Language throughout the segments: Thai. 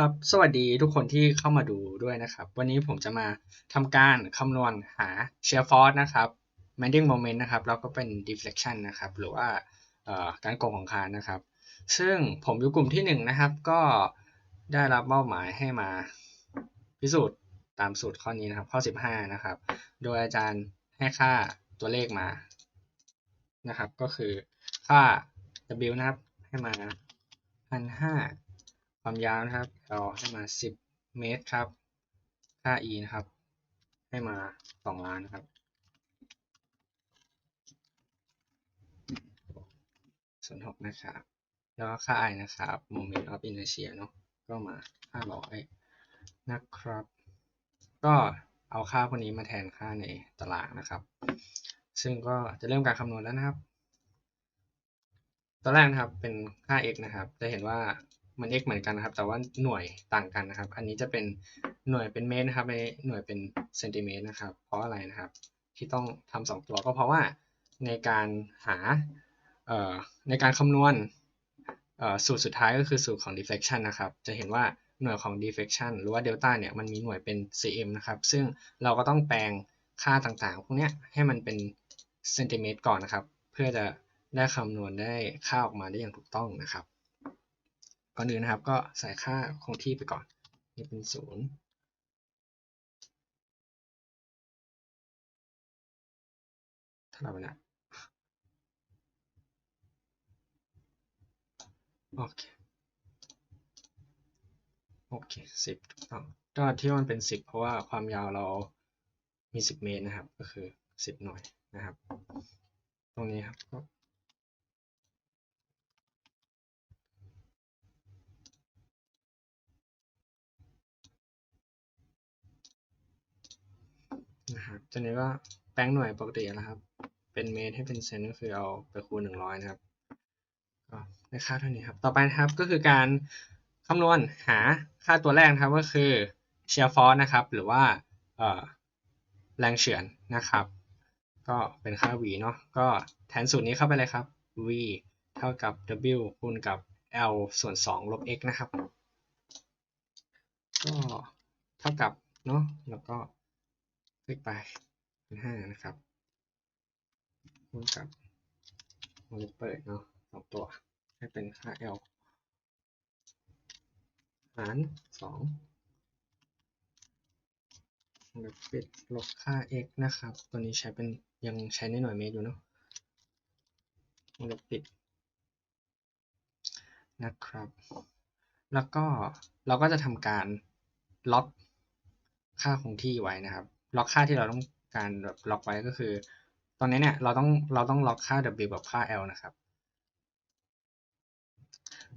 ครับ สวัสดีทุกคนที่เข้ามาดูด้วยนะครับ วันนี้ผมจะมาทำการคำนวณหา shear force นะครับ bending moment นะครับ แล้วก็เป็น deflection นะครับ หรือว่าการโกงของคานนะครับ ซึ่งผมอยู่กลุ่มที่หนึ่งนะครับ ก็ได้รับมอบหมายให้มาพิสูจน์ตามสูตรข้อนี้นะครับ ข้อ 15 นะครับ โดยอาจารย์ให้ค่าตัวเลขมานะครับ ก็คือค่า W นะครับ ให้มาพันห้า ความยาวนะครับ เราให้มา 10 เมตรครับ ค่า e นะครับ ให้มา 2 ล้านนะครับ ส่วน 6 นะครับ แล้วค่า i นะครับ moment of inertia เนาะก็มา 500 นะครับ ก็เอาค่าพวกนี้มาแทนค่าในตารางนะครับ ซึ่งก็จะเริ่มการคำนวณแล้วนะครับตัวแรกนะครับเป็นค่า x นะครับ จะเห็นว่า มัน x เหมือนกันนะครับ แต่ว่าหน่วยต่างกันนะครับ อันนี้จะเป็นหน่วยเป็นเมตรนะครับไม่หน่วยเป็นเซนติเมตรนะครับ เพราะอะไรนะครับ ที่ต้องทำสองตัวก็เพราะว่าในการหาเอ่อในการคำนวณเอ่อสูตรสุดท้ายก็คือสูตรของ deflection นะครับ จะเห็นว่าหน่วยของ deflection หรือว่า delta เนี่ยมันมีหน่วยเป็น cm นะครับ ซึ่งเราก็ต้องแปลงค่าต่างๆ พวกนี้ให้มันเป็นเซนติเมตรก่อนนะครับ เพื่อจะได้คำนวณได้ค่าออกมาได้อย่างถูกต้องนะครับ ก่อนอื่นนะครับ ก็ใส่ค่าคงที่ไปก่อน นี่เป็นศูนย์เท่าไหร่วะเนี่ยโอเค โอเคสิบถูกต้องก็ที่มันเป็นสิบเพราะว่าความยาวเรามีสิบเมตรนะครับ ก็คือสิบหน่วยนะครับ ตรงนี้ครับก็ นะครับจากนี้ก็แปลงหน่วยปกตินะครับ เป็นเมตรให้เป็นเซนก็คือเอาไปคูณหนึ่งร้อยนะครับก็ได้ค่าเท่านี้ครับ ต่อไปนะครับก็คือการคำนวณหาค่าตัวแรกนะครับก็คือ shear force นะครับ หรือว่าแรงเฉือนนะครับ ก็เป็นค่า v เนาะก็แทนสูตรนี้เข้าไปเลยครับ v เท่ากับ w คูณกับ l ส่วน 2 ลบ x นะครับ ก็เท่ากับเนาะแล้วก็ คลิกไปเป็นห้านะครับคูณกับวงเล็บเปิดเนาะสองตัวให้เป็นค่า l หารสองวงเล็บปิดลบค่า x นะครับ ตัวนี้ใช้เป็นยังใช้ในหน่วยเมตรอยู่เนาะวงเล็บปิดนะครับ แล้วก็เราก็จะทำการล็อกค่าคงที่ไว้นะครับ ล็อกค่าที่เราต้องการแบบล็อกไว้ก็คือ ตอนนี้เนี่ยเราต้องเราต้องล็อกค่า w กับค่า l นะครับ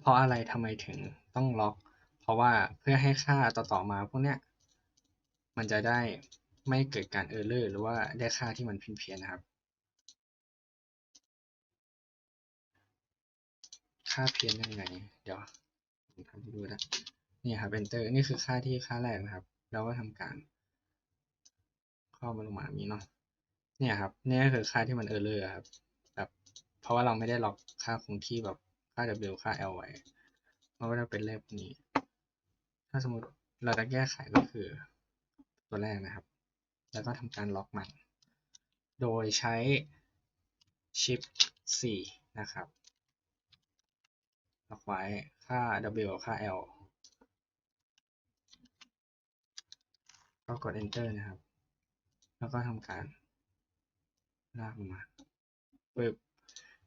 เพราะอะไรทำไมถึงต้องล็อก เพราะว่าเพื่อให้ค่าต่อๆมาพวกเนี้ยมันจะได้ไม่เกิดการเออร์เลอร์หรือว่าได้ค่าที่มันเพี้ยนๆนะครับ ค่าเพี้ยนยังไง เดี๋ยวทำให้ดูนะนี่ครับ enter นี่คือค่าที่ค่าแรกนะครับ เราก็ทำการ เข้ามาลงมาแบบนี้เนาะเนี่ยครับนี่ก็คือค่าที่มันเออร์เลอร์ครับแบบเพราะว่าเราไม่ได้ล็อกค่าคงที่แบบค่า w ค่า l ไว้มันก็จะเป็นเลขนี้ ถ้าสมมติเราจะแก้ไขก็คือตัวแรกนะครับ แล้วก็ทำการล็อกมัน โดยใช้ shift 4 นะครับล็อกไว้ค่า w ค่า l ก็กด enter นะครับ แล้วก็ทำการลากมาปึ๊บ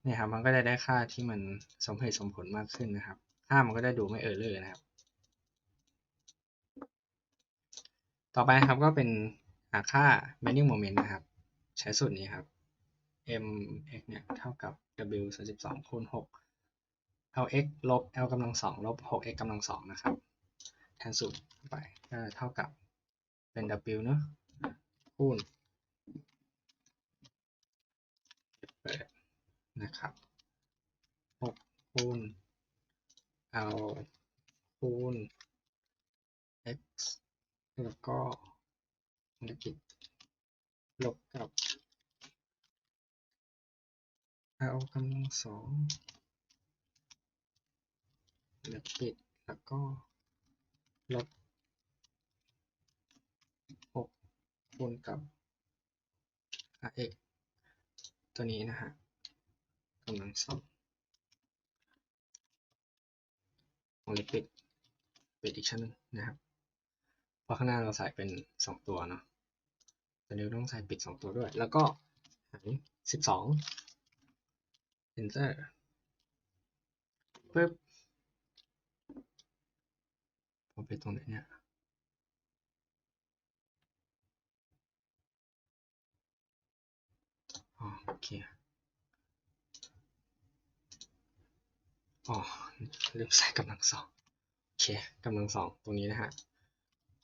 เนี่ยครับมันก็จะได้ค่าที่มันสมเหตุสมผลมากขึ้นนะครับ ค่ามันก็ได้ดูไม่เออร์เลอร์นะครับ ต่อไปครับก็เป็นหาค่า bending moment นะครับ ใช้สูตรนี้ครับ mx เนี่ยเท่ากับ w ส่วน12คูณ6 lx ลบ l กำลัง2ลบ 6x กำลัง2นะครับ แทนสูตรไปก็เท่ากับเป็น w เนอะ คูณเปิดนะครับ6คูณ l คูณ x แล้วก็ลบลบกับ l กำลังสองแล้วปิดแล้วก็ลบหก คูณกับ rx ตัวนี้นะฮะกำลังสองวงเล็บปิดปิดอีกชั้นนึงนะครับเพราะข้างหน้าเราใส่เป็นสองตัวเนาะตัวนี้ต้องใส่ปิดสองตัวด้วย แล้วก็หารสิบสอง enter ปึ๊บผมไปตรงไหนเนี่ย อ๋อโอเคอ๋อลืมใส่กำลังสองโอเคกำลังสองตรงนี้นะฮะ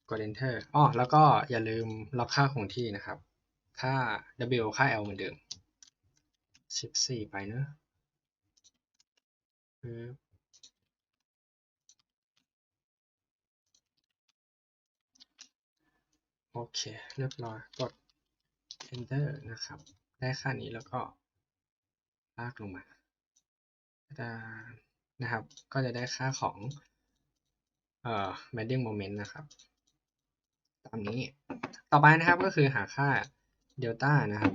กด enter อ๋อแล้วก็อย่าลืมล็อกค่าคงที่นะครับ ค่า w ค่า l เหมือนเดิม 14 ไปเนอะปึ๊บโอเค เรียบร้อย กด enter นะครับ ได้ค่านี้แล้วก็ลากลงมาดานะครับ ก็จะได้ค่าของเอ่อ bending moment นะครับ ตามนี้ ต่อไปนะครับก็คือหาค่าเดลต้านะครับ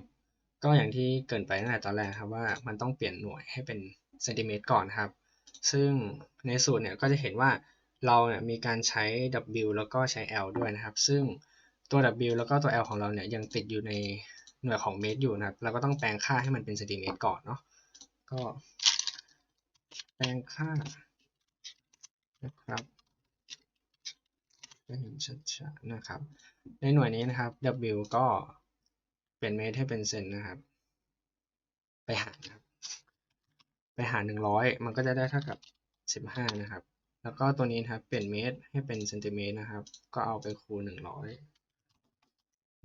ก็อย่างที่เกินไปตั้งแต่ตอนแรกครับว่ามันต้องเปลี่ยนหน่วยให้เป็นเซนติเมตรก่อนครับ ซึ่งในสูตรเนี่ยก็จะเห็นว่าเราเนี่ยมีการใช้ W แล้วก็ใช้ L ด้วยนะครับ ซึ่งตัว W แล้วก็ตัว L ของเราเนี่ยยังติดอยู่ใน หน่วยของเมตรอยู่นะครับ เราก็ต้องแปลงค่าให้มันเป็นเซนติเมตรก่อนเนาะก็แปลงค่านะครับก็เห็นชัดๆนะครับ ในหน่วยนี้นะครับ W ก็เปลี่ยนเมตรให้เป็นเซนนะครับ ไปหารนะครับ ไปหารหนึ่งร้อยมันก็จะได้เท่ากับสิบห้านะครับ แล้วก็ตัวนี้นะครับเปลี่ยนเมตรให้เป็นเซนติเมตรนะครับ ก็เอาไปคูณหนึ่งร้อย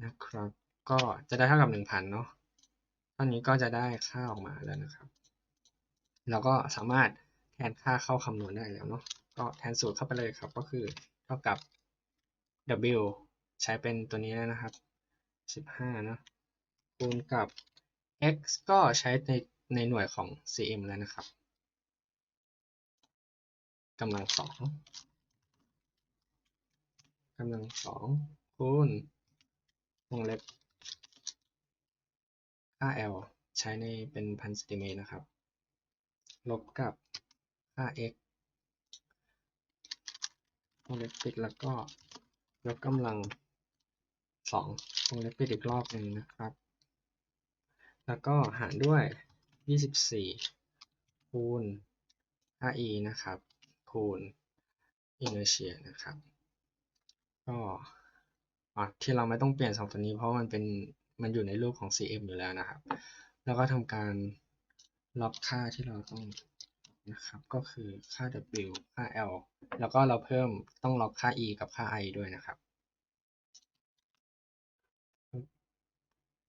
นะครับ ก็จะได้เท่ากับหนึ่งพันเนาะตอนนี้ก็จะได้ค่าออกมาแล้วนะครับ เราก็สามารถแทนค่าเข้าคำนวณได้แล้วเนาะ ก็แทนสูตรเข้าไปเลยครับ ก็คือเท่ากับ w ใช้เป็นตัวนี้นะครับ 15 เนาะ คูณกับ x ก็ใช้ในในหน่วยของ cm แล้วนะครับกำลังสองกำลังสองคูณวงเล็บ ค่า l ใช้ในเป็นพันเซนติเมตรนะครับ ลบกับค่า x วงเล็บปิดแล้วก็ยกกำลังสองวงเล็บปิดอีกรอบหนึ่งนะครับ แล้วก็หารด้วย 24 คูณ 5e นะครับ คูณ inertia นะครับ ก็ที่เราไม่ต้องเปลี่ยนสองตัวนี้เพราะมันเป็น มันอยู่ในรูปของ cm อยู่แล้วนะครับ แล้วก็ทำการล็อกค่าที่เราต้องนะครับ ก็คือค่า w ค่า l แล้วก็เราเพิ่มต้องล็อกค่า e กับค่า i ด้วยนะครับ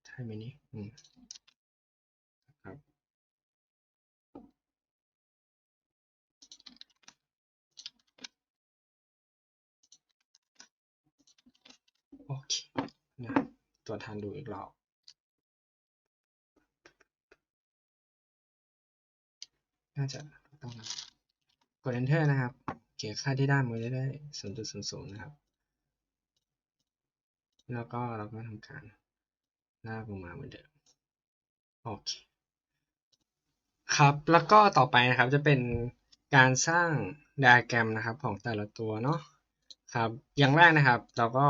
ใช่ไหมนี่อืมครับโอเคนะ ตรวจทานดูอีกรอบน่าจะต้องกด enter นะครับ เขียนค่าที่ได้มันจะได้0.00นะครับ แล้วก็เราก็ทำการลากลงมาเหมือนเดิม โอเค ครับ แล้วก็ต่อไปนะครับจะเป็นการสร้างไดอะแกรมนะครับของแต่ละตัวเนาะครับ อย่างแรกนะครับ เราก็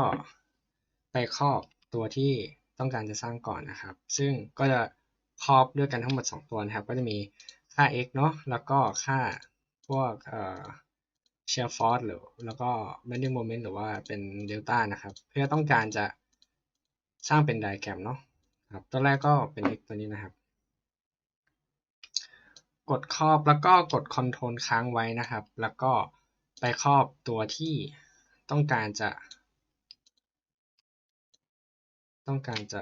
ไปครอบ ตัวที่ต้องการจะสร้างก่อนนะครับ ซึ่งก็จะครอบด้วยกันทั้งหมด 2 ตัวนะครับ ก็จะมีค่า x เนาะแล้วก็ค่าพวกเอ่อ shear force หรือแล้วก็ bending moment หรือว่าเป็น delta นะครับ เพื่อต้องการจะสร้างเป็นไดแกรมเนาะครับตัวแรกก็เป็น x ตัวนี้นะครับ กดครอบแล้วก็กด Ctrl ค้างไว้นะครับ แล้วก็ไปครอบตัวที่ต้องการจะ ต้องการจะ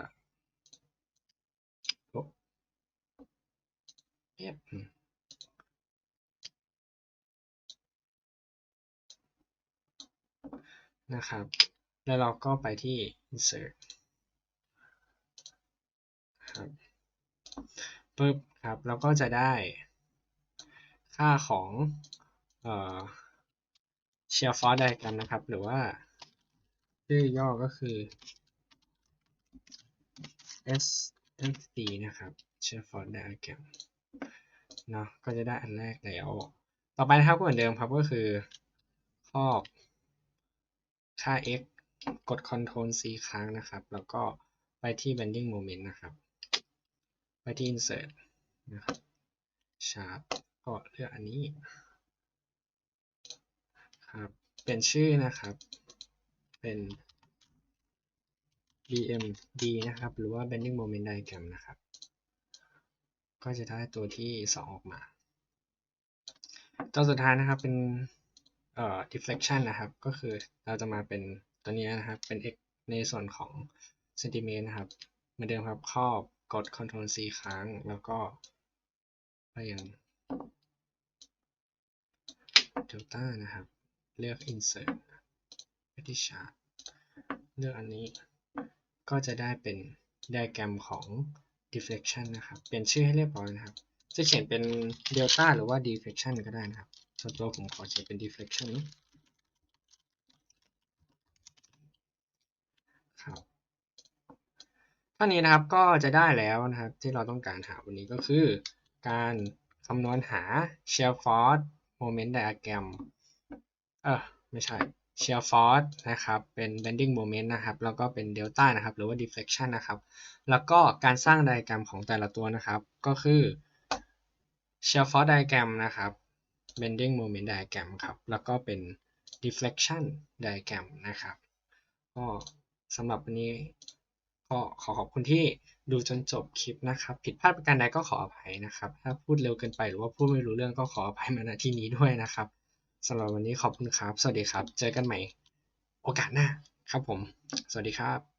เอฟนะครับ แล้วเราก็ไปที่ insert ครับปึ๊บครับ เราก็จะได้ค่าของเอ่อ shear force diagram นะครับ หรือว่าชื่อย่อก็คือ SFD นะครับ shear force diagram เนาะก็จะได้อันแรกแล้ว ต่อไปนะครับก็เหมือนเดิมครับก็คือครอบค่า x กด Ctrl C ค้างนะครับ แล้วก็ไปที่ bending moment นะครับ ไปที่ insert นะครับ sharp ก็เลือกอันนี้ครับ เปลี่ยนชื่อนะครับ เป็น BMD นะครับ หรือว่า bending moment diagram นะครับ ก็จะได้ตัวที่ 2 ออกมา ตัวสุดท้ายนะครับเป็นเอ่อ deflection นะครับ ก็คือเราจะมาเป็นตัวนี้นะครับ เป็น x ในส่วนของเซนติเมตรนะครับ เหมือนเดิมครับครอบกด Ctrl C ค้างแล้วก็ไปยัง delta นะครับ เลือก insert ไปที่ chart เลือกอันนี้ ก็จะได้เป็นไดอะแกรมของ deflection นะครับ เปลี่ยนชื่อให้เรียบร้อยนะครับ จะเขียนเป็น delta หรือว่า deflection ก็ได้นะครับ ส่วนตัวผมขอเขียนเป็น deflection ครับเท่านี้นะครับก็จะได้แล้วนะครับ ที่เราต้องการหาวันนี้ก็คือ การคำนวณหา shear force moment diagram เออไม่ใช่ shear force นะครับเป็น bending moment นะครับแล้วก็เป็น delta นะครับหรือว่า deflection นะครับแล้วก็การสร้างไดอะแกรมของแต่ละตัวนะครับ ก็คือ shear force diagram นะครับ bending moment diagram ครับแล้วก็เป็น deflection diagram นะครับก็สำหรับวันนี้ก็ขอขอบคุณที่ดูจนจบคลิปนะครับ ผิดพลาดประการใดก็ขออภัยนะครับ ถ้าพูดเร็วเกินไปหรือว่าพูดไม่รู้เรื่องก็ขออภัยมาณที่นี้ด้วยนะครับ สำหรับวันนี้ขอบคุณครับ สวัสดีครับ เจอกันใหม่ โอกาสหน้าครับผม สวัสดีครับ